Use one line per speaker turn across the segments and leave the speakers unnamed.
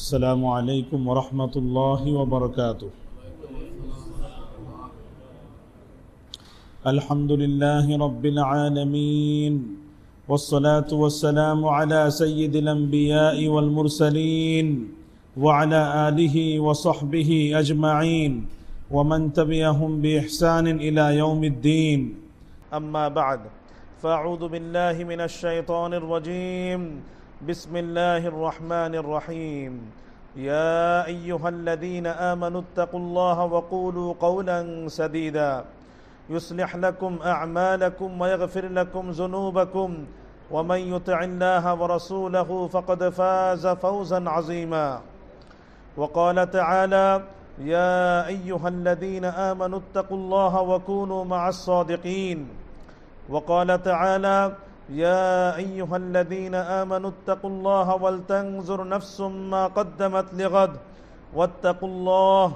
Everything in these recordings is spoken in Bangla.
السلام عليكم ورحمة الله وبركاته. الحمد لله رب العالمين والصلاة والسلام على سيد الأنبياء والمرسلين وعلى آله وصحبه أجمعين ومن تبعهم بإحسان إلى يوم الدين. أما بعد فأعوذ بالله من الشيطان الرجيم. بسم الله الرحمن الرحيم يا أيها الذين آمنوا اتقوا الله وقولوا قولا سديدا يصلح لكم أعمالكم ويغفر لكم ذنوبكم ومن يطع الله ورسوله فقد فاز فوزا عظيما وقال تعالى يا أيها الذين آمنوا اتقوا الله وكونوا مع الصادقين وقال تعالى يا أيها الذين آمنوا اتقوا الله ولتنظر نفس ما قدمت لغد. واتقوا الله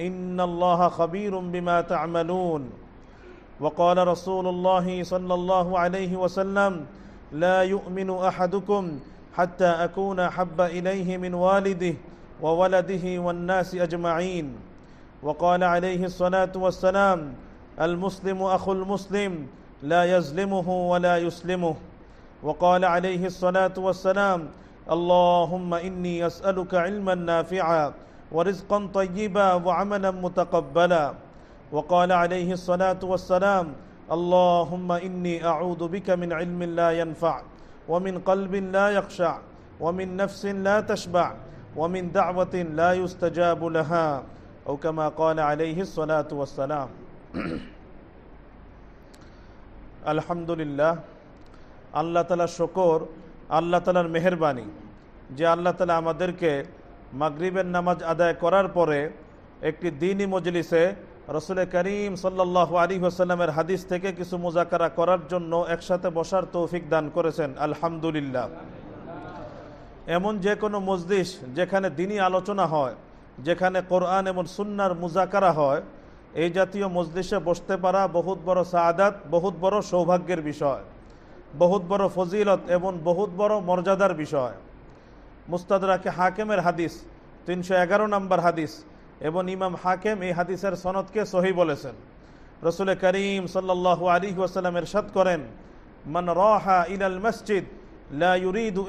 إن الله خبير بما تعملون. وقال رسول الله صلى الله عليه وسلم لا يؤمن أحدكم حتى أكون حب إليه من والده وولده والناس أجمعين. وقال عليه الصلاة والسلام المسلم أخو المسلم لا يظلمه ولا يسلمه. وقال عليه الصلاة والسلام اللهم إني أسألك علما نافعا ورزقا طيبا وعملا متقبلا. وقال عليه الصلاة والسلام اللهم إني أعوذ بك من علم لا ينفع ومن قلب لا يخشع ومن نفس لا تشبع ومن دعوة لا يستجاب لها. أو كما قال عليه الصلاة والسلام. আলহামদুলিল্লাহ, আল্লাহ তালা শকর, আল্লাহ তালার মেহরবানি যে আল্লাহ তালা আমাদেরকে মাগরিবের নামাজ আদায় করার পরে একটি দিনই মজলিসে রসুল করিম সাল্লাহ আলী হাসাল্লামের হাদিস থেকে কিছু মোজাকারা করার জন্য একসাথে বসার তৌফিক দান করেছেন। আলহামদুলিল্লাহ। এমন যে কোনো মজলিস যেখানে দিনই আলোচনা হয়, যেখানে কোরআন এবং সুন্নার মুজাকারা হয় এই জাতীয় মজলিসে বসতে পারা বহুত বড় সাদাত, বহুত বড় সৌভাগ্যের বিষয়, বহুত বড় ফজিলত এবং বহুত বড় মর্যাদার বিষয়। মুস্তাদাকে হাকেমের হাদিস, তিনশো এগারো নম্বর হাদিস এবং ইমাম হাকেম এই হাদিসের সনদকে সহি বলেছেন। রসুল করিম সাল্লাহ আলী ওয়াসালাম এরশাদ করেন, মান রহা আল মসজিদ, লা ইউরিদু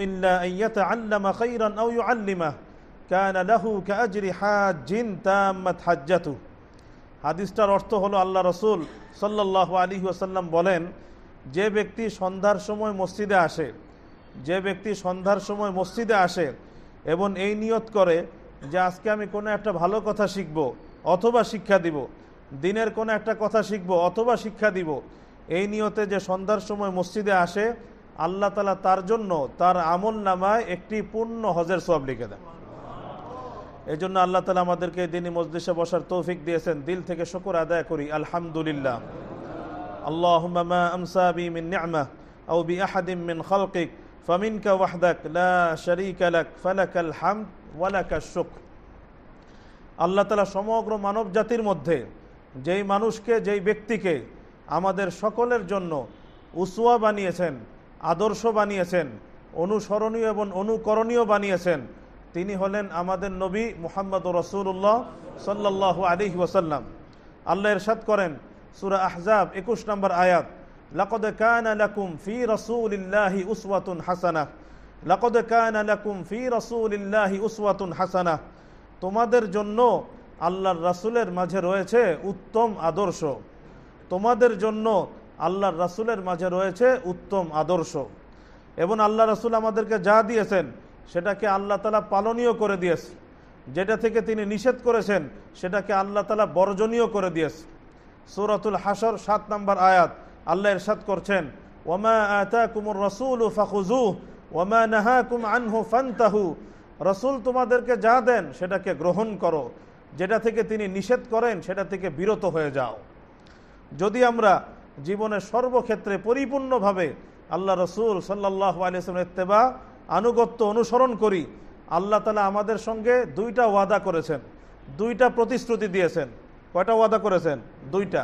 লাহু কাআজরি হাদিসটার অর্থ হলো আল্লাহ রসুল সাল্লাহ আলী ওসাল্লাম বলেন, যে ব্যক্তি সন্ধ্যার সময় মসজিদে আসে, যে ব্যক্তি সন্ধ্যার সময় মসজিদে আসে এবং এই নিয়ত করে যে আজকে আমি কোনো একটা ভালো কথা শিখব অথবা শিক্ষা দিব, দিনের কোনো একটা কথা শিখব অথবা শিক্ষা দিব, এই নিয়তে যে সন্ধ্যার সময় মসজিদে আসে, আল্লাহ তালা তার জন্য তার আমল নামায় একটি পূর্ণ হজের সব লিখে দেন। এই জন্য আল্লাহ তালা আমাদেরকে দিনই মসজিষে বসার তৌফিক দিয়েছেন দিল থেকে শুকুর আদায় করি আলহামদুলিল্লাহ اللهم ما أمسى بي من نعمة أو بأحد من خلقك فمنك وحدك لا شريك لك فلك الحمد ولك الشكر আল্লাহ তালা সমগ্র মানব জাতির মধ্যে যেই মানুষকে যেই ব্যক্তিকে আমাদের সকলের জন্য উসুয়া বানিয়েছেন আদর্শ বানিয়েছেন অনুসরণীয় এবং অনুকরণীয় বানিয়েছেন তিনি হলেন আমাদের নবী মুহাম্মদ রসুল্লাহ সাল্লাহ আলী ওসাল্লাম আল্লাহ এরশাদ করেন, সুরা আহজাব একুশ নম্বর আয়াত, লাকদ কান লাকুম ফি রসুলিল্লাহি উসওয়াতুন হাসানা লাকদ কান লাকুম ফি রসুলিল্লাহি উসওয়াতুন হাসানা তোমাদের জন্য আল্লাহর রাসুলের মাঝে রয়েছে উত্তম আদর্শ। তোমাদের জন্য আল্লাহর রাসুলের মাঝে রয়েছে উত্তম আদর্শ। এবং আল্লাহ রাসুল আমাদেরকে যা দিয়েছেন সেটাকে আল্লাহ তালা পালনীয় করে দিয়েছে। যেটা থেকে তিনি নিষেধ করেছেন, সেটাকে আল্লাহ তালা বর্জনীয় করে দিয়েছে। সুরাতুল হাসর সাত নম্বর আয়াত, আল্লাহ ইরশাদ করছেন, ওমা আতা কুমুর রসুল ফাখুজু ওমা নাহা কুম আনহু ফান্তাহু। রসুল তোমাদেরকে যা দেন, সেটাকে গ্রহণ করো। যেটা থেকে তিনি নিষেধ করেন, সেটা থেকে বিরত হয়ে যাও। যদি আমরা জীবনের সর্বক্ষেত্রে পরিপূর্ণভাবে আল্লাহ রসুল সাল্লাহ আলিয়ামের ইত্তেবা আনুগত্য অনুসরণ করি আল্লাহ তালা আমাদের সঙ্গে দুইটা ওয়াদা করেছেন দুইটা প্রতিশ্রুতি দিয়েছেন কয়টা ওয়াদা করেছেন দুইটা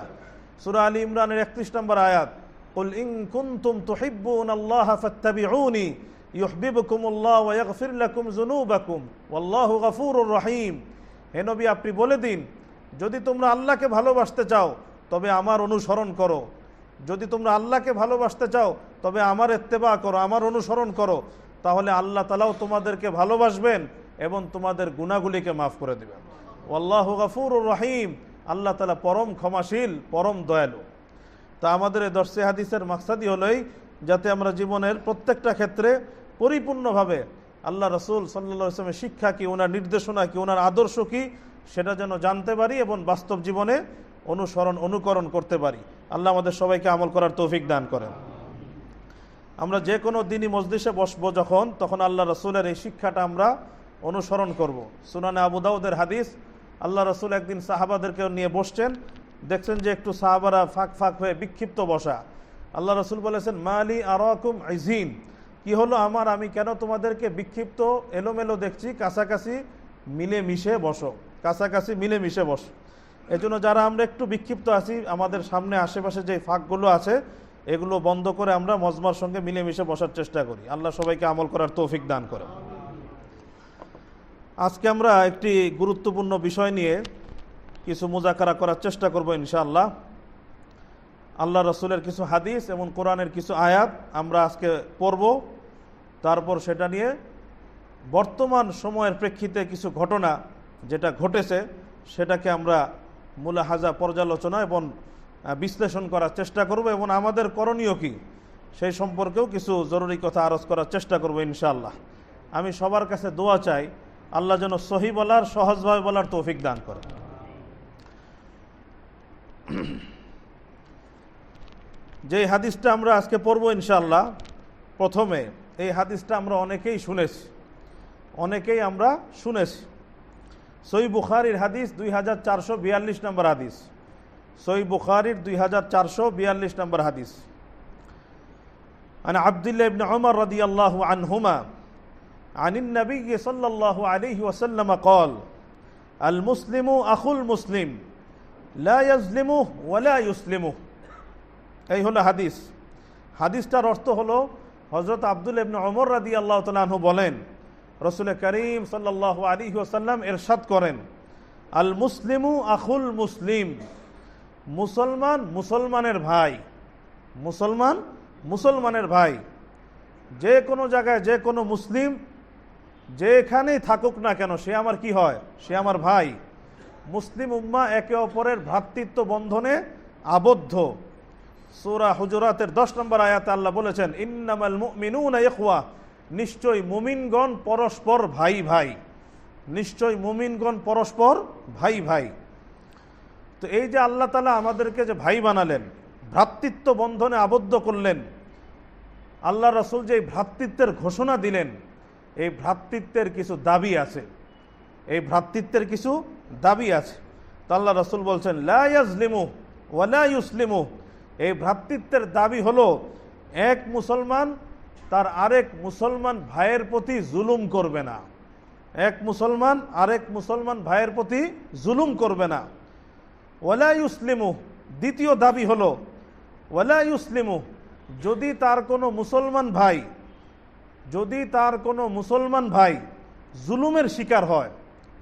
সুরা আলী ইমরানের একত্রিশ নম্বর আয়াত قل إن كنتم تحبون الله فاتبعوني ইহবিবকুমুল্লাহ ওয়াগফির লাকুম জুনুবাকুম ওয়াল্লাহু গফুরুর রহিম হে নবী আপনি বলে দিন যদি তোমরা আল্লাহকে ভালোবাসতে চাও তবে আমার অনুসরণ করো যদি তোমরা আল্লাহকে ভালোবাসতে চাও তবে আমার এত্তেবা করো আমার অনুসরণ করো তাহলে আল্লাহ তালাও তোমাদেরকে ভালোবাসবেন এবং তোমাদের গুণাগুলিকে মাফ করে দেবেন। আল্লাহ গফুরুর রহিম। আল্লাহ তালা পরম ক্ষমাশীল, পরম দয়ালু। তা আমাদের এই দর্শে হাদিসের মাকসাদি হলোই যাতে আমরা জীবনের প্রত্যেকটা ক্ষেত্রে পরিপূর্ণভাবে আল্লাহ রসুল সাল্লা ইসলামের শিক্ষা কি, ওনার নির্দেশনা কি, ওনার আদর্শ কি, সেটা যেন জানতে পারি এবং বাস্তব জীবনে অনুসরণ, অনুকরণ করতে পারি। আল্লাহ আমাদের সবাইকে আমল করার তৌফিক দান করেন। আমরা যে কোনো দিনই মসজিষে বসবো যখন, তখন আল্লাহ রসুলের এই শিক্ষাটা আমরা অনুসরণ করব। সুনানে আবু দাউদের হাদিস, আল্লাহ রসুল একদিন সাহাবাদেরকেও নিয়ে বসছেন। দেখছেন যে একটু সাহাবারা ফাঁক ফাঁক হয়ে বিক্ষিপ্ত বসা। আল্লাহ রসুল বলেছেন, মালি আরকুম আইজিন কি হলো আমার? আমি কেন তোমাদেরকে বিক্ষিপ্ত, এলোমেলো দেখছি, কাছাকাছি মিলে মিশে বসো, কাছাকাছি মিলে মিশে বসো। এজন্য যারা আমরা একটু বিক্ষিপ্ত আছি, আমাদের সামনে আশেপাশে যে ফাঁকগুলো আছে এগুলো বন্ধ করে আমরা মজমার সঙ্গে মিলেমিশে বসার চেষ্টা করি। আল্লাহ সবাইকে আমল করার তৌফিক দান করে আজকে আমরা একটি গুরুত্বপূর্ণ বিষয় নিয়ে কিছু মোজাকারা করার চেষ্টা করব ইনশাআল্লাহ। আল্লাহ রসুলের কিছু হাদিস এবং কোরআনের কিছু আয়াত আমরা আজকে পড়ব। তারপর সেটা নিয়ে বর্তমান সময়ের প্রেক্ষিতে কিছু ঘটনা যেটা ঘটেছে, সেটাকে আমরা মুলাহাজা পর্যালোচনা এবং বিশ্লেষণ করার চেষ্টা করব এবং আমাদের করণীয় কি সেই সম্পর্কেও কিছু জরুরি কথা আরজ করার চেষ্টা করব ইনশাআল্লাহ। আমি সবার কাছে দোয়া চাই আল্লাহ যেন সহি বলার, সহজভাবে বলার তৌফিক দান করে যে হাদিসটা আমরা আজকে পড়ব ইনশাআল্লাহ, প্রথমে এই হাদিসটা আমরা অনেকেই শুনেছি, অনেকেই আমরা শুনেছি। সই বুখারির হাদিস দুই হাজার চারশো বিয়াল্লিশ নম্বর হাদিস। সই বুখারির দুই হাজার চারশো বিয়াল্লিশ নম্বর হাদিস عن عبد الله بن عمر رضي الله عنهما عن النبي صلى الله عليه وسلم قال المسلم أخو المسلم لا يظلمه ولا يسلمه এই হলো হাদিস হাদিসটার অর্থ হলো হজরত আব্দুল ইবনে ওমর রাদি আল্লাহ তালু বলেন রসুল করিম সাল্লাহ আলী ওসাল্লাম এরশাদ করেন আল মুসলিমু আখুল মুসলিম মুসলমান মুসলমানের ভাই। মুসলমান মুসলমানের ভাই। যে কোনো জায়গায় যে কোনো মুসলিম যেখানেই থাকুক না কেন, সে আমার কি হয়? সে আমার ভাই। মুসলিম উম্মা একে অপরের ভ্রাতৃত্ব বন্ধনে আবদ্ধ। সুরা হুজরাতের দশ নম্বর আয়াতে আল্লাহ বলেছেন, ইন্নামাল মুমিনুনা ইখওয়া। নিশ্চয় মুমিনগণ পরস্পর ভাই ভাই। নিশ্চয় মুমিনগণ পরস্পর ভাই ভাই। তো এই যে আল্লাহ তালা আমাদেরকে যে ভাই বানালেন, ভ্রাতৃত্ব বন্ধনে আবদ্ধ করলেন, আল্লাহ রসুল যে ভ্রাতৃত্বের ঘোষণা দিলেন, এই ভ্রাতৃত্বের কিছু দাবি আছে। এই ভ্রাতৃত্বের কিছু দাবি আছে। তো আল্লাহ রসুল বলছেন লাইয়াজলিমু ওয়ালা ইউসলিমু। এই ভ্রাতৃত্বের দাবি হলো, এক মুসলমান তার আরেক মুসলমান ভাইয়ের প্রতি জুলুম করবে না। এক মুসলমান আরেক মুসলমান ভাইয়ের প্রতি জুলুম করবে না। ওয়ালা ইউসলিমু, দ্বিতীয় দাবি হলো, ওয়ালা ইউসলিমু, যদি তার কোনো মুসলমান ভাই, যদি তার কোনো মুসলমান ভাই জুলুমের শিকার হয়,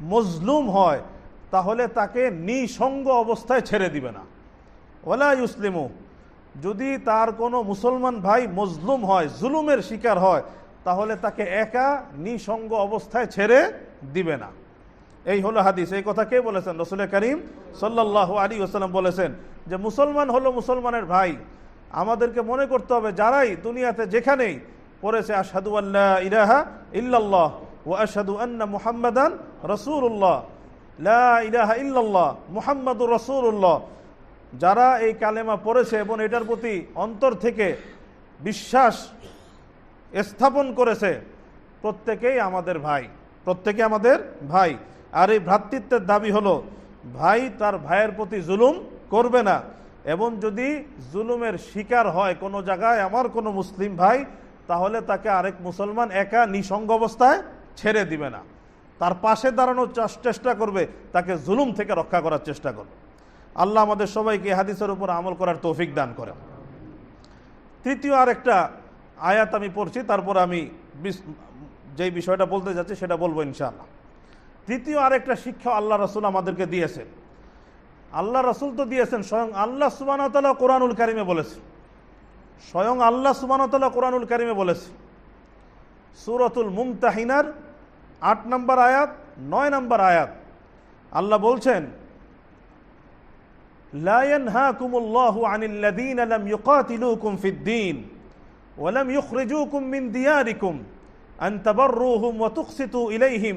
মজলুম হয়, তাহলে তাকে নিসঙ্গ অবস্থায় ছেড়ে দিবে না। ওলা ইউসলিমু, যদি তার কোনো মুসলমান ভাই মজলুম হয়, জুলুমের শিকার হয়, তাহলে তাকে একা নিসঙ্গ অবস্থায় ছেড়ে দিবে না। এই হলো হাদিস। এই কথা কে বলেছেন? রসুল করিম সাল্লাহ আলী ওসালাম বলেছেন যে, মুসলমান হলো মুসলমানের ভাই। আমাদেরকে মনে করতে হবে, যারাই দুনিয়াতে যেখানেই পড়েছে আসাদু আল্লাহ ইলাহা ইল্লাল্লাহ ও আসাদু আন্না মুহাম্মাদান রসুল্লাহ লা ইলাহা ইল্লাল্লাহ, মুহাম্মাদুর রসুল্লাহ যারা এই কালেমা পড়েছে এবং এটার প্রতি অন্তর থেকে বিশ্বাস স্থাপন করেছে, প্রত্যেকেই আমাদের ভাই, প্রত্যেকে আমাদের ভাই। আর এই ভ্রাতৃত্বের দাবি হলো, ভাই তার ভাইয়ের প্রতি জুলুম করবে না। এবং যদি জুলুমের শিকার হয় কোনো জায়গায়, আমার কোনো মুসলিম ভাই, তাহলে তাকে আরেক মুসলমান একা নিঃসঙ্গ অবস্থায় ছেড়ে দিবে না। তার পাশে দাঁড়ানোর চেষ্টা করবে, তাকে জুলুম থেকে রক্ষা করার চেষ্টা করবে। আল্লাহ আমাদের সবাইকে হাদিসের উপর আমল করার তৌফিক দান করেন। তৃতীয় আরেকটা আয়াত আমি পড়ছি, তারপর আমি যেই বিষয়টা বলতে যাচ্ছি সেটা বলব ইনশাআল্লাহ। তৃতীয় আরেকটা শিক্ষা আল্লাহ রসুল আমাদেরকে দিয়েছেন আল্লাহ রসুল তো দিয়েছেন স্বয়ং আল্লাহ সুবানতাল্লাহ কোরআনুল কারিমে বলেছে স্বয়ং আল্লাহ সুবানতাল্লাহ কোরআনুল কারিমে বলেছে সুরতুল মুমতাহিনার আট নম্বর আয়াত নয় নম্বর আয়াত আল্লাহ বলছেন لا ينهاكم الله عن الذين لم يقاتلوكم في الدين ولم يخرجوكم من دياركم أن تبروهم وتقسطوا إليهم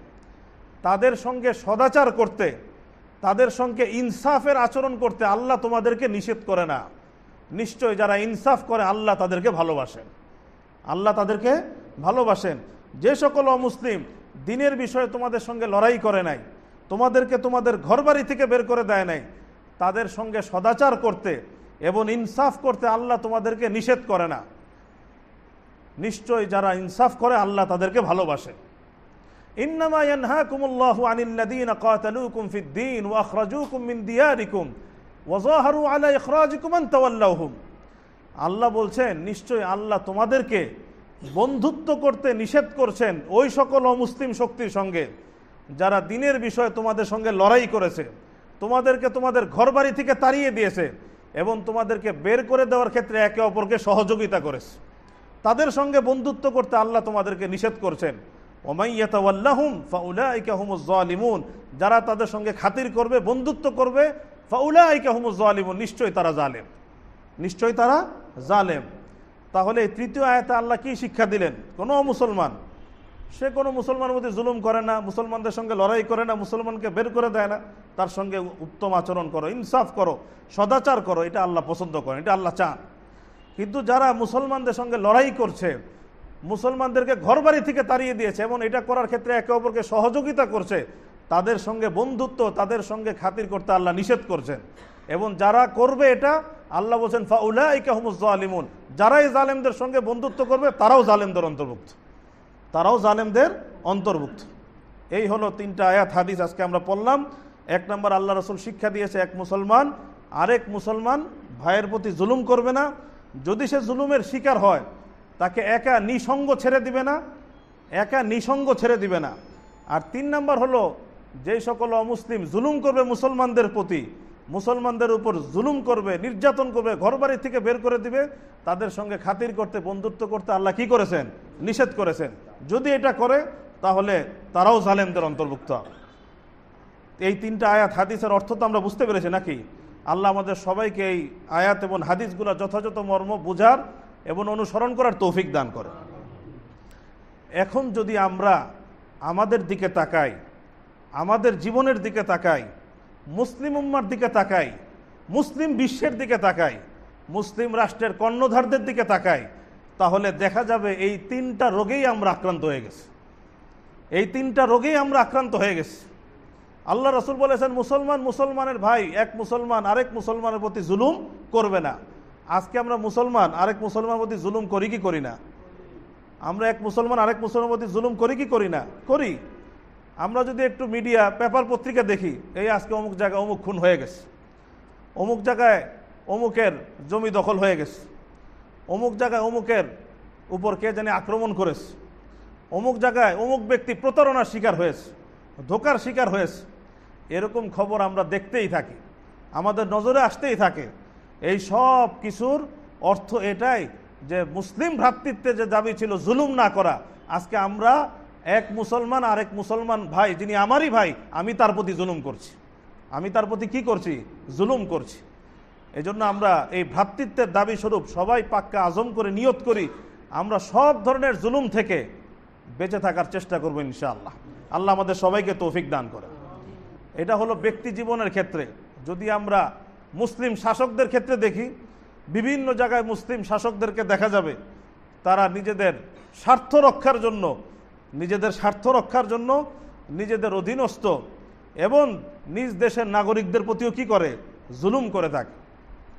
তাদের সঙ্গে সদাচার করতে, তাদের সঙ্গে ইনসাফের আচরণ করতে আল্লাহ তোমাদেরকে নিষেধ করে না। নিশ্চয় যারা ইনসাফ করে, আল্লাহ তাদেরকে ভালোবাসেন। আল্লাহ তাদেরকে ভালোবাসেন। যে সকল অমুসলিম দিনের বিষয়ে তোমাদের সঙ্গে লড়াই করে নাই, তোমাদেরকে তোমাদের ঘরবাড়ি থেকে বের করে দেয় নাই, তাদের সঙ্গে সদাচার করতে এবং ইনসাফ করতে আল্লাহ তোমাদেরকে নিষেধ করে না। নিশ্চয় যারা ইনসাফ করে, আল্লাহ তাদেরকে ভালোবাসে। ইন্নামা ইয়ানহাকুমুল্লাহু আনিল্লাযীনা কাতালুকুম ফিদ-দীন ওয়া আখরাজুকুম মিন দিয়ারিকুম ওয়া যাহারু আলা ইখরাজিকুম আন তাওয়াল্লাহুম আল্লাহ বলছেন নিশ্চয় আল্লাহ তোমাদেরকে বন্ধুত্ব করতে নিষেধ করছেন ওই সকল অমুসলিম শক্তির সঙ্গে, যারা দিনের বিষয়ে তোমাদের সঙ্গে লড়াই করেছে। তোমাদেরকে তোমাদের ঘরবাড়ি থেকে তাড়িয়ে দিয়েছে এবং তোমাদেরকে বের করে দেওয়ার ক্ষেত্রে একে অপরকে সহযোগিতা করেছে। তাদের সঙ্গে বন্ধুত্ব করতে আল্লাহ তোমাদেরকে নিষেধ করছেন। যারা তাদের সঙ্গে খাতির করবে, বন্ধুত্ব করবে জালিমুন, নিশ্চয়ই তারা জালেম। নিশ্চয়ই তারা জালেম। তাহলে তৃতীয় আয়াতে আল্লাহ কি শিক্ষা দিলেন? কোনো মুসলমান। সে কোনো মুসলমানের মধ্যে জুলুম করে না, মুসলমানদের সঙ্গে লড়াই করে না, মুসলমানকে বের করে দেয় না। তার সঙ্গে উত্তম আচরণ করো, ইনসাফ করো, সদাচার করো, এটা আল্লাহ পছন্দ করেন, এটা আল্লাহ চান। কিন্তু যারা মুসলমানদের সঙ্গে লড়াই করছে মুসলমানদেরকে ঘরবাড়ি থেকে তাড়িয়ে দিয়েছে এবং এটা করার ক্ষেত্রে একে অপরকে সহযোগিতা করছে। তাদের সঙ্গে বন্ধুত্ব, তাদের সঙ্গে খাতির করতে আল্লাহ নিষেধ করছেন। এবং যারা করবে এটা, আল্লাহ বলছেন, ফাউলাইকা হুমুজ জালিমুন। যারাই জালেমদের সঙ্গে বন্ধুত্ব করবে, তারাও জালেমদের অন্তর্ভুক্ত। তারাও জালেমদের অন্তর্ভুক্ত। এই হলো তিনটা আয়াত, হাদিস আজকে আমরা পড়লাম। এক নম্বর, আল্লাহ রসুল শিক্ষা দিয়েছে এক মুসলমান, আরেক মুসলমান ভাইয়ের প্রতি জুলুম করবে না। যদি সে জুলুমের শিকার হয় তাকে একা নিসঙ্গ ছেড়ে দিবে না, একা নিসঙ্গ ছেড়ে দিবে না। আর তিন নম্বর হলো, যেই সকল অমুসলিম জুলুম করবে মুসলমানদের প্রতি, মুসলমানদের উপর জুলুম করবে, নির্যাতন করবে, ঘরবাড়ি থেকে বের করে দিবে, তাদের সঙ্গে খাতির করতে, বন্ধুত্ব করতে আল্লাহ কি করেছেন? নিষেধ করেছেন। যদি এটা করে, তাহলে তারাও জালেমদের অন্তর্ভুক্ত। এই তিনটা আয়াত, হাদিসের অর্থ তো আমরা বুঝতে পেরেছি নাকি? আল্লাহ আমাদের সবাইকে এই আয়াত এবং হাদিসগুলো যথাযথ মর্ম বোঝার এবং অনুসরণ করার তৌফিক দান করে। এখন যদি আমরা আমাদের দিকে তাকাই, আমাদের জীবনের দিকে তাকাই, মুসলিম উম্মার দিকে তাকাই, মুসলিম বিশ্বের দিকে তাকাই, মুসলিম রাষ্ট্রের কর্ণধারদের দিকে তাকাই, তাহলে দেখা যাবে এই তিনটা রোগেই আমরা আক্রান্ত হয়ে গেছি। এই তিনটা রোগেই আমরা আক্রান্ত হয়ে গেছি। আল্লাহ রসুল বলেছেন, মুসলমান মুসলমানের ভাই, এক মুসলমান আরেক মুসলমানের প্রতি জুলুম করবে না। আজকে আমরা মুসলমান, আরেক মুসলমানের প্রতি জুলুম করি কি করি না? আমরা এক মুসলমান, আরেক মুসলমানের প্রতি জুলুম করি কি করি না? করি। আমরা যদি একটু মিডিয়া পেপার পত্রিকা দেখি, এই আজকে অমুক জায়গায় অমুক খুন হয়ে গেছে। অমুক জায়গায় অমুকের জমি দখল হয়ে গেছে। অমুক জায়গায় অমুকের উপর কে জানি আক্রমণ করেছে। অমুক জায়গায় অমুক ব্যক্তি প্রতারণার শিকার হয়েছে, ধোকার শিকার হয়েছে। এরকম খবর আমরা দেখতেই থাকি। আমাদের নজরে আসতেই থাকে। এই সব কিছুর অর্থ এটাই যে মুসলিম ভ্রাতৃত্বের যে দাবি ছিল, জুলুম না করা। আজকে আমরা এক মুসলমান আর এক মুসলমান ভাই, যিনি আমারই ভাই, আমি তার প্রতি জুলুম করছি। আমি তার প্রতি কি করছি? জুলুম করছি। এই জন্য আমরা এই ভ্রাতৃত্বের দাবি স্বরূপ সবাই পাক্কা আজম করে, নিয়ত করি। আমরা সব ধরনের জুলুম থেকে বেঁচে থাকার চেষ্টা করব ইনশাআল্লাহ। আল্লাহ আমাদের সবাইকে তৌফিক দান করে এটা হলো ব্যক্তি জীবনের ক্ষেত্রে। যদি আমরা মুসলিম শাসকদের ক্ষেত্রে দেখি, বিভিন্ন জায়গায় মুসলিম শাসকদেরকে দেখা যাবে, তারা নিজেদের স্বার্থ রক্ষার জন্য, নিজেদের স্বার্থ রক্ষার জন্য নিজেদের অধীনস্থ এবং নিজ দেশের নাগরিকদের প্রতিও কি করে? জুলুম করে থাকে।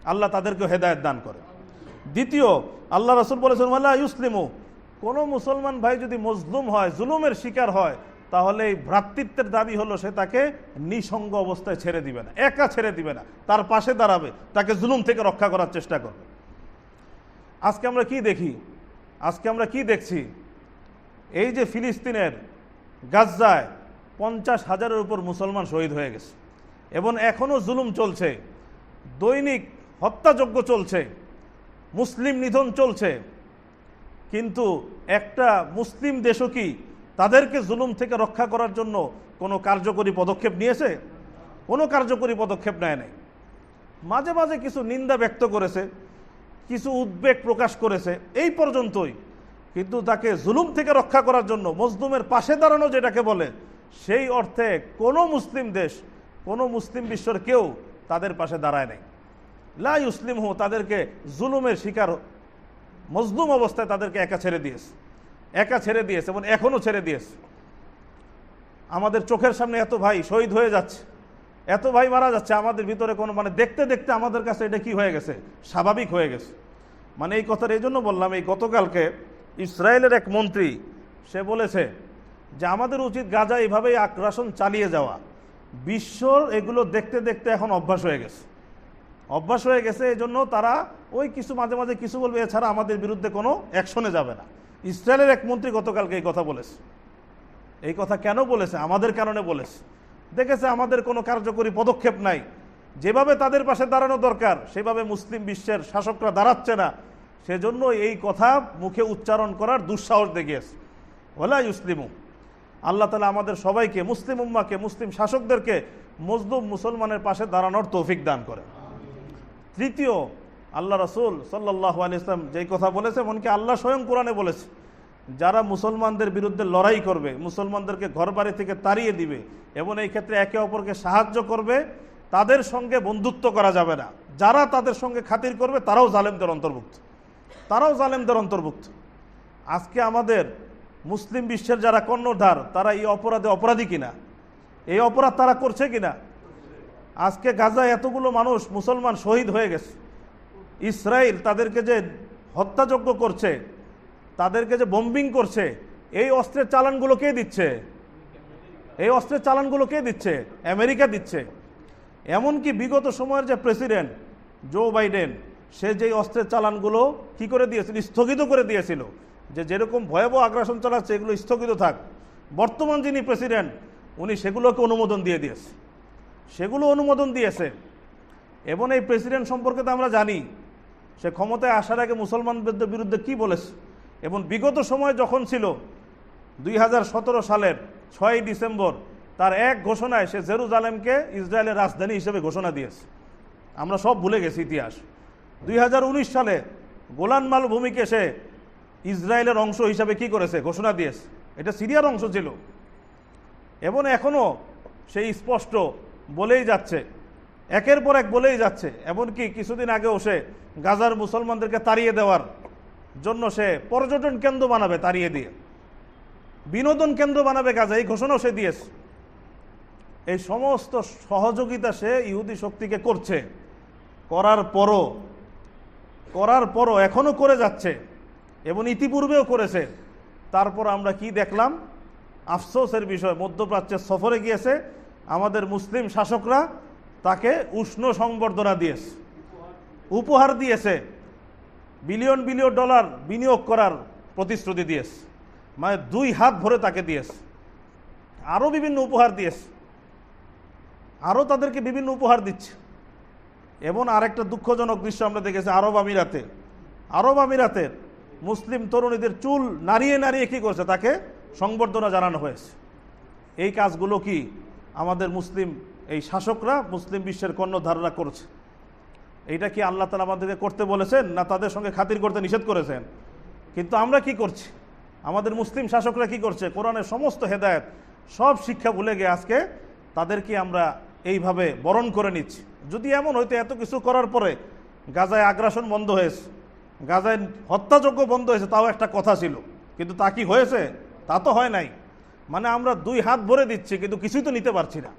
আল্লাহ তাদেরকে হেদায়ত দান করে। দ্বিতীয়, আল্লাহ রসুল বলেছেন আল্লাহ ইউসলিমু কোনো মুসলমান ভাই যদি মজলুম হয়, জুলুমের শিকার হয় তাহলে এই ভ্রাতৃত্বের দাবি হলো সে তাকে নিঃসঙ্গ অবস্থায় ছেড়ে দিবে না, একা ছেড়ে দিবে না, তার পাশে দাঁড়াবে, তাকে জুলুম থেকে রক্ষা করার চেষ্টা করবে। আজকে আমরা কি দেখি? আজকে আমরা কি দেখছি? এই যে ফিলিস্তিনের গাজ্জায় পঞ্চাশ হাজারের উপর মুসলমান শহীদ হয়ে গেছে, এবং এখনও জুলুম চলছে, দৈনিক হত্যাযজ্ঞ চলছে, মুসলিম নিধন চলছে, কিন্তু একটা মুসলিম দেশও কি তাদেরকে জুলুম থেকে রক্ষা করার জন্য কোনো কার্যকরী পদক্ষেপ নিয়েছে? কোনো কার্যকরী পদক্ষেপ নেয় নাই। মাঝে মাঝে কিছু নিন্দা ব্যক্ত করেছে, কিছু উদ্বেগ প্রকাশ করেছে, এই পর্যন্তই। কিন্তু তাকে জুলুম থেকে রক্ষা করার জন্য মজলুমের পাশে দাঁড়ানো যেটাকে বলে, সেই অর্থে কোনো মুসলিম দেশ, কোনো মুসলিম বিশ্বর কেউ তাদের পাশে দাঁড়ায় নাই। লা ইসলিম হো তাদেরকে জুলুমের শিকার, মজলুম অবস্থায় তাদেরকে একা ছেড়ে দিয়েছে। একা ছেড়ে দিয়েছে এবং এখনও ছেড়ে দিয়েছে। আমাদের চোখের সামনে এত ভাই শহীদ হয়ে যাচ্ছে, এত ভাই মারা যাচ্ছে, আমাদের ভিতরে কোনো মানে দেখতে দেখতে আমাদের কাছে এটা কি হয়ে গেছে? স্বাভাবিক হয়ে গেছে। মানে এই কথাটা এই জন্য বললাম, এই গতকালকে ইসরায়েলের এক মন্ত্রী, সে বলেছে যে আমাদের উচিত গাজা এইভাবেই আগ্রাসন চালিয়ে যাওয়া। বিশ্বর এগুলো দেখতে দেখতে এখন অভ্যাস হয়ে গেছে। অভ্যাস হয়ে গেছে এই জন্য তারা ওই কিছু, মাঝে মাঝে কিছু বলবে, এছাড়া আমাদের বিরুদ্ধে কোনো অ্যাকশনে যাবে না। ইসরায়েলের এক মন্ত্রী গতকালকে এই কথা বলেছে। এই কথা কেন বলেছে? আমাদের কারণে বলেছে। দেখেছে, আমাদের কোনো কার্যকরী পদক্ষেপ নাই। যেভাবে তাদের পাশে দাঁড়ানো দরকার, সেভাবে মুসলিম বিশ্বের শাসকরা দাঁড়াচ্ছে না। সেজন্য এই কথা মুখে উচ্চারণ করার দুঃসাহস দেখিয়েছে। ওলা ইসলিমু আল্লাহ তালা আমাদের সবাইকে, মুসলিম উম্মাকে মুসলিম শাসকদেরকে মজলুম মুসলমানের পাশে দাঁড়ানোর তৌফিক দান করে তৃতীয় আল্লাহ রসুল সাল্লাহ ইসলাম যেই কথা বলেছে, এমনকি আল্লাহ স্বয়ং কোরআনে বলেছে, যারা মুসলমানদের বিরুদ্ধে লড়াই করবে, মুসলমানদেরকে ঘর বাড়ি থেকে তাড়িয়ে দিবে এবং এই ক্ষেত্রে একে অপরকে সাহায্য করবে, তাদের সঙ্গে বন্ধুত্ব করা যাবে না। যারা তাদের সঙ্গে খাতির করবে, তারাও জালেমদের অন্তর্ভুক্ত। তারাও জালেমদের অন্তর্ভুক্ত। আজকে আমাদের মুসলিম বিশ্বের যারা কর্ণধার, তারা এই অপরাধে অপরাধী কিনা? এই অপরাধ তারা করছে কিনা? আজকে গাজায় এতগুলো মানুষ মুসলমান শহীদ হয়ে গেছে। ইসরায়েল তাদেরকে যে হত্যাযজ্ঞ করছে, তাদেরকে যে বম্বিং করছে, এই অস্ত্রের চালানগুলো কে দিচ্ছে? এই অস্ত্রের চালানগুলো কে দিচ্ছে? আমেরিকা দিচ্ছে। এমনকি বিগত সময়ের যে প্রেসিডেন্ট জো বাইডেন, সে যেই অস্ত্রের চালানগুলো কি করে দিয়েছিল? স্থগিত করে দিয়েছিল। যে যেরকম ভয়াবহ আগ্রাসন চালাচ্ছে, এগুলো স্থগিত থাক। বর্তমান যিনি প্রেসিডেন্ট, উনি সেগুলোকে অনুমোদন দিয়ে দিয়েছে। সেগুলো অনুমোদন দিয়েছে। এবং এই প্রেসিডেন্ট সম্পর্কে তো আমরা জানি সে ক্ষমতায় আসার আগে মুসলমানদের বিরুদ্ধে কি বলেছে? এবং বিগত সময় যখন ছিল, দুই হাজার সতেরো সালের ছয়ই ডিসেম্বর, তার এক ঘোষণায় সে জেরুজালেমকে ইসরায়েলের রাজধানী হিসেবে ঘোষণা দিয়েছে। আমরা সব ভুলে গেছি ইতিহাস। দুই হাজার উনিশ সালে গোলান মালভূমিকে সে ইসরায়েলের অংশ হিসাবে কি করেছে? ঘোষণা দিয়েছে। এটা সিরিয়ার অংশ ছিল। এবং এখনও সেই স্পষ্ট বলেই যাচ্ছে। একের পর এক বলেই যাচ্ছে। এমনকি কিছুদিন আগেও সে গাজার মুসলমানদেরকে তাড়িয়ে দেওয়ার জন্য সে পর্যটন কেন্দ্র বানাবে তাড়িয়ে দিয়ে। বিনোদন কেন্দ্র বানাবে গাজা, এই ঘোষণাও সে দিয়েছে। এই সমস্ত সহযোগিতা সে ইহুদি শক্তিকে করছে। করার পরও করার পরও এখনও করে যাচ্ছে এবং ইতিপূর্বেও করেছে। তারপর আমরা কি দেখলাম? আফসোসের বিষয়, মধ্যপ্রাচ্যের সফরে গিয়েছে। আমাদের মুসলিম শাসকরা তাকে উষ্ণ সংবর্ধনা দিয়েছে। উপহার দিয়েছে। বিলিয়ন বিলিয়ন ডলার বিনিয়োগ করার প্রতিশ্রুতি দিয়েছে। মানে দুই হাত ভরে তাকে দিয়েছে। আরও বিভিন্ন উপহার দিয়েছে। আরও তাদেরকে বিভিন্ন উপহার দিচ্ছে। এবং আরেকটা দুঃখজনক দৃশ্য আমরা দেখেছি আরব আমিরাতে। আরব আমিরাতের মুসলিম তরুণীদের চুল নাড়িয়ে নাড়িয়ে কী করছে? তাকে সংবর্ধনা জানানো হয়েছে। এই কাজগুলো কি আমাদের মুসলিম, এই শাসকরা মুসলিম বিশ্বের কর্ণধাররা করছে? এইটা কি আল্লাহ তালা আমাদেরকে করতে বলেছেন না তাদের সঙ্গে খাতির করতে নিষেধ করেছেন? কিন্তু আমরা কি করছি? আমাদের মুসলিম শাসকরা কি করছে? কোরআনের সমস্ত হেদায়ত সব শিক্ষা ভুলে গিয়ে আজকে তাদেরকে আমরা এইভাবে বরণ করে নিচ্ছি। যদি এমন হয়তো এত কিছু করার পরে গাজায় আগ্রাসন বন্ধ হয়েছে, গাজায় হত্যাযোগ্য বন্ধ হয়েছে, তাও একটা কথা ছিল। কিন্তু তা কি হয়েছে? তা তো হয় নাই। মানে আমরা দুই হাত ভরে দিচ্ছি, কিন্তু কিছুই তো নিতে পারছি না।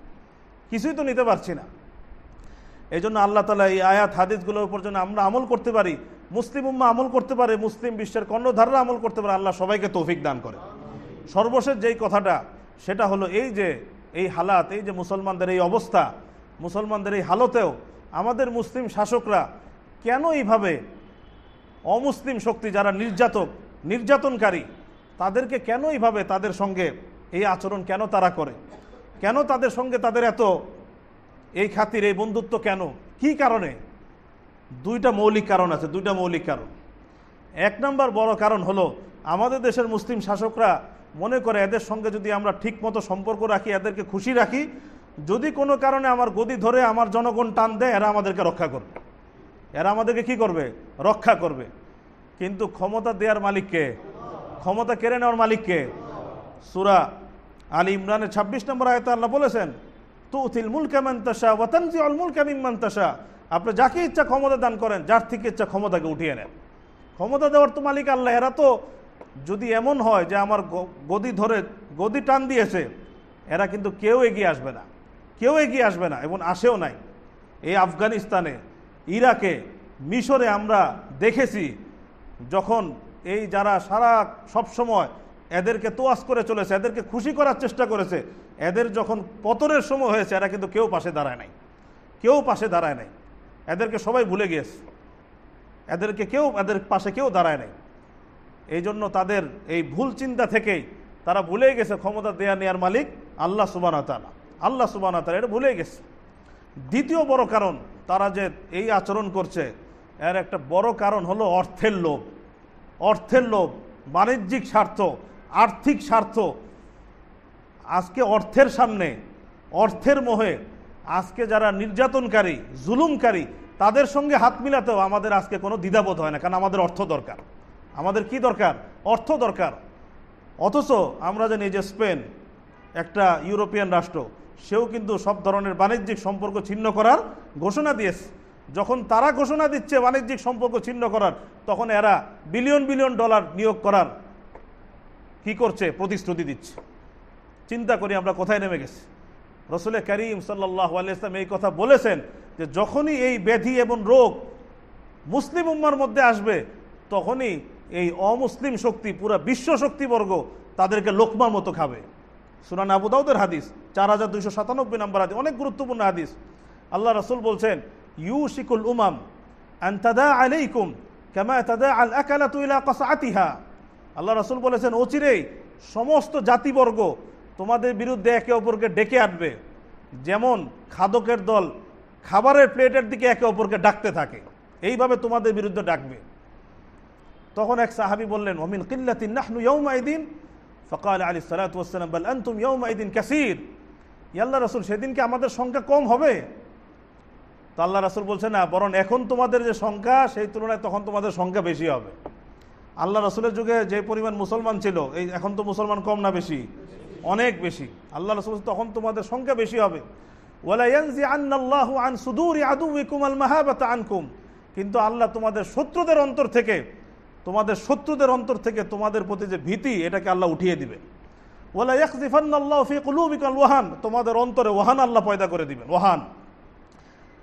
কিছুই তো নিতে পারছি না। এই জন্য আল্লাহ তালা এই আয়াত হাদিসগুলোর উপর যেন আমরা আমল করতে পারি, মুসলিম উম্মা আমল করতে পারে, মুসলিম বিশ্বের কর্ণধাররা আমল করতে পারে, আল্লাহ সবাইকে তৌফিক দান করে। সর্বশেষ যেই কথাটা, সেটা হলো এই যে, এই হালাত, এই যে মুসলমানদের এই অবস্থা, মুসলমানদের এই হালতেও আমাদের মুসলিম শাসকরা কেন এইভাবে অমুসলিম শক্তি যারা নির্যাতক, নির্যাতনকারী, তাদেরকে কেন এইভাবে তাদের সঙ্গে এই আচরণ কেন তারা করে? কেন তাদের সঙ্গে তাদের এত এই খাতির এই বন্ধুত্ব কেন? কি কারণে? দুইটা মৌলিক কারণ আছে, দুইটা মৌলিক কারণ। এক নম্বর বড় কারণ হলো, আমাদের দেশের মুসলিম শাসকরা মনে করে এদের সঙ্গে যদি আমরা ঠিক মতো সম্পর্ক রাখি, এদেরকে খুশি রাখি, যদি কোনো কারণে আমার গদি ধরে আমার জনগণ টান দেয়, এরা আমাদেরকে রক্ষা করবে। এরা আমাদেরকে কি করবে? রক্ষা করবে। কিন্তু ক্ষমতা দেওয়ার মালিককে ক্ষমতা কেড়ে নেওয়ার মালিককে সুরা আলী ইমরানের ছাব্বিশ নম্বর আয়তে আল্লাহ বলেছেন অল আপনি যাকে ইচ্ছা ক্ষমতা দান করেন, যার থেকে ইচ্ছা ক্ষমতাকে উঠিয়ে নেন। ক্ষমতা দেওয়ার তো মালিক আল্লাহ, এরা তো যদি এমন হয় যে আমার গদি ধরে গদি টান দিয়েছে, এরা কিন্তু কেউ এগিয়ে আসবে না। কেউ এগিয়ে আসবে না, এবং আসেও নাই। এই আফগানিস্তানে, ইরাকে, মিশরে আমরা দেখেছি, যখন এই যারা সারা সব সময় এদেরকে তোয়াস করে চলেছে, এদেরকে খুশি করার চেষ্টা করেছে। এদের যখন পতনের সময় হয়েছে, এরা কিন্তু কেউ পাশে দাঁড়ায় নাই। কেউ পাশে দাঁড়ায় নাই। এদেরকে সবাই ভুলে গিয়েছে। এদেরকে কেউ, এদের পাশে কেউ দাঁড়ায় নাই। এই জন্য তাদের এই ভুল চিন্তা থেকেই তারা ভুলে গেছে ক্ষমতা দেয়া নেয়ার মালিক আল্লাহ সুবান তালা আল্লাহ সুবান তালা এটা ভুলে গেছে। দ্বিতীয় বড় কারণ তারা যে এই আচরণ করছে, এর একটা বড় কারণ হলো অর্থের লোভ। অর্থের লোভ, বাণিজ্যিক স্বার্থ। আর্থিক স্বার্থ। আজকে অর্থের সামনে, অর্থের মোহে, আজকে যারা নির্যাতনকারী, জুলুমকারী, তাদের সঙ্গে হাত মিলাতেও আমাদের আজকে কোনো দ্বিধাবোধ হয় না, কারণ আমাদের অর্থ দরকার। আমাদের কি দরকার? অর্থ দরকার। অথচ আমরা জানি যে স্পেন একটা ইউরোপিয়ান রাষ্ট্র, সেও কিন্তু সব ধরনের বাণিজ্যিক সম্পর্ক ছিন্ন করার ঘোষণা দিয়েছে। যখন তারা ঘোষণা দিচ্ছে বাণিজ্যিক সম্পর্ক ছিন্ন করার, তখন এরা বিলিয়ন বিলিয়ন ডলার নিয়োগ করার কি করছে? প্রতিশ্রুতি দিচ্ছে। চিন্তা করি আমরা কোথায় নেমে গেছি। রসুল করিম সাল্লাহ আলিয়াল্লাম এই কথা বলেছেন যে, যখনই এই ব্যাধি এবং রোগ মুসলিম উম্মার মধ্যে আসবে, তখনই এই অমুসলিম শক্তি, পুরা বিশ্ব শক্তিবর্গ তাদেরকে লোকমার মতো খাবে। সুনান আবু দাউদের হাদিস, চার হাজার দুইশো সাতানব্বই নম্বর হাদিস, অনেক গুরুত্বপূর্ণ হাদিস। আল্লাহ রসুল বলছেন ইউ শিকুল উমাম আন্তাদা আলাইকুম কেমা আল আকালা তুইলা কসাতিহা আল্লাহ রসুল বলেছেন অচিরেই সমস্ত জাতিবর্গ তোমাদের বিরুদ্ধে একে অপরকে ডেকে আনবে। যেমন খাদকের দল খাবারের প্লেটের দিকে একে অপরকে ডাকতে থাকে, এইভাবে তোমাদের বিরুদ্ধে ডাকবে। তখন এক সাহাবি বললেন অমিন কিল্লাতিন নাহনু ইয়ৌমাইদিন ফকাল আলী সালাতাম বল আন্তুম ইয়ৌমাইদিন কাসির। ইয়াল্লাহ রসুল, সেদিনকে আমাদের সংখ্যা কম হবে? তো আল্লাহ রাসুল বলছে না, বরং এখন তোমাদের যে সংখ্যা, সেই তুলনায় তখন তোমাদের সংখ্যা বেশি হবে। আল্লাহ রসুলের যুগে যে পরিমাণ মুসলমান ছিল, এই এখন তো মুসলমান কম না বেশি? অনেক বেশি। আল্লাহ রসুল তখন তোমাদের সংখ্যা বেশি হবে। কিন্তু আল্লাহ তোমাদের শত্রুদের অন্তর থেকে, তোমাদের শত্রুদের অন্তর থেকে তোমাদের প্রতি যে ভীতি, এটাকে আল্লাহ উঠিয়ে দিবে। ফি কুলুবিকাল ওয়াহান। তোমাদের অন্তরে ওয়াহান আল্লাহ পয়দা করে দিবেন ওয়াহান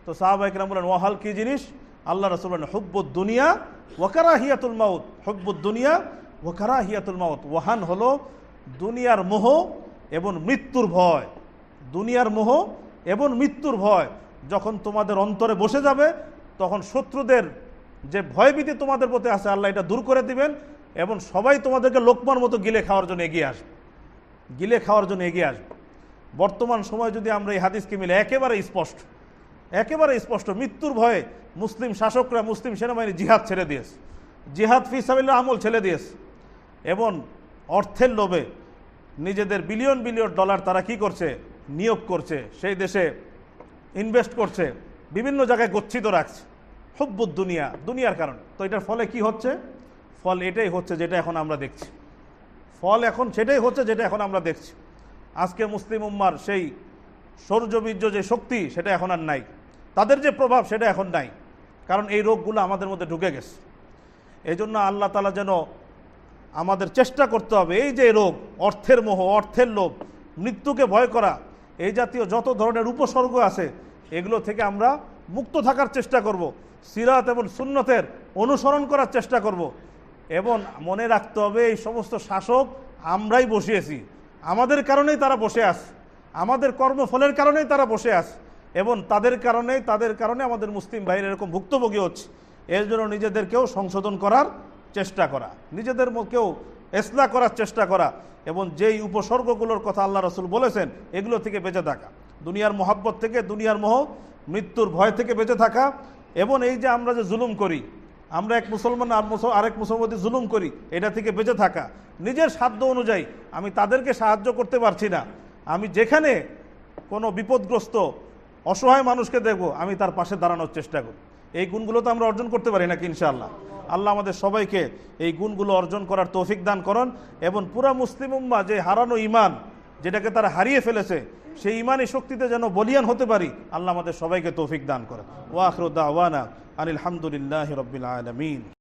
তো সাহাবাহিকরাম বলেন ওয়াহাল কি জিনিস? আল্লাহ রসুল বলেন, হুব্বুদ দুনিয়া ওয়াকারা হিয়াতুল মাউত। হুব্বুদ দুনিয়া ওয়াকারা হিয়াতুল মাউত। ওয়াহান হলো দুনিয়ার মোহ এবং মৃত্যুর ভয়। দুনিয়ার মোহ এবং মৃত্যুর ভয়। যখন তোমাদের অন্তরে বসে যাবে, তখন শত্রুদের যে ভয়ভীতি তোমাদের প্রতি আছে, আল্লাহ এটা দূর করে দিবেন এবং সবাই তোমাদেরকে লোকমার মতো গিলে খাওয়ার জন্য এগিয়ে আসবে। গিলে খাওয়ার জন্য এগিয়ে আসবে। বর্তমান সময় যদি আমরা এই হাদিসকে মিলে একেবারে স্পষ্ট একেবারে স্পষ্ট মৃত্যুর ভয়ে মুসলিম শাসকরা মুসলিম সেনাবাহিনী জিহাদ ছেড়ে দিয়েছে। জিহাদ ফিসাবিল্লা আমল ছেড়ে দিয়েছে। এবং অর্থের লোভে নিজেদের বিলিয়ন বিলিয়ন ডলার তারা কি করছে? নিয়োগ করছে। সেই দেশে ইনভেস্ট করছে। বিভিন্ন জায়গায় গচ্ছিত রাখছে। হুব্বুদ দুনিয়া, দুনিয়ার কারণ। তো এটার ফলে কি হচ্ছে? ফল এটাই হচ্ছে যেটা এখন আমরা দেখছি। ফল এখন সেটাই হচ্ছে যেটা এখন আমরা দেখছি। আজকে মুসলিম উম্মার সেই সৌর্যবীর্য যে শক্তি, সেটা এখন আর নাই। তাদের যে প্রভাব, সেটা এখন নাই। কারণ এই রোগগুলো আমাদের মধ্যে ঢুকে গেছে এই জন্য আল্লাহ তালা যেন আমাদের চেষ্টা করতে হবে, এই যে রোগ, অর্থের মোহ, অর্থের লোভ, মৃত্যুকে ভয় করা, এই জাতীয় যত ধরনের উপসর্গ আছে, এগুলো থেকে আমরা মুক্ত থাকার চেষ্টা করব। সিরাত এবং সুন্নতের অনুসরণ করার চেষ্টা করব। এবং মনে রাখতে হবে এই সমস্ত শাসক আমরাই বসিয়েছি আমাদের কারণেই তারা বসে আস আমাদের কর্মফলের কারণেই তারা বসে আছে এবং তাদের কারণেই তাদের কারণে আমাদের মুসলিম ভাইয়ের এরকম ভুক্তভোগী হচ্ছে। এর জন্য নিজেদেরকেও সংশোধন করার চেষ্টা করা, নিজেদের কেউ এসলা করার চেষ্টা করা এবং যেই উপসর্গগুলোর কথা আল্লাহ রসুল বলেছেন, এগুলো থেকে বেঁচে থাকা। দুনিয়ার মহাব্বত থেকে, দুনিয়ার মোহ, মৃত্যুর ভয় থেকে বেঁচে থাকা এবং এই যে আমরা যে জুলুম করি, আমরা এক মুসলমান আর মুসল- আরেক মুসলমানকে জুলুম করি, এটা থেকে বেঁচে থাকা। নিজের সাধ্য অনুযায়ী আমি তাদেরকে সাহায্য করতে পারছি না। আমি যেখানে কোনো বিপদগ্রস্ত অসহায় মানুষকে দেখব, আমি তার পাশে দাঁড়ানোর চেষ্টা করি এই গুণগুলো তো আমরা অর্জন করতে পারি নাকি ইনশাআল্লাহ? আল্লাহ আমাদের সবাইকে এই গুণগুলো অর্জন করার তৌফিক দান করুন এবং পুরা মুসলিম উম্মা যে হারানো ইমান যেটাকে তারা হারিয়ে ফেলেছে, সেই ইমানি শক্তিতে যেন বলিয়ান হতে পারি, আল্লাহ আমাদের সবাইকে তৌফিক দান করেন। ওয়াখরুদ্দা আওয়ানা আনিল হামদুলিল্লাহ রবিল আলমিন।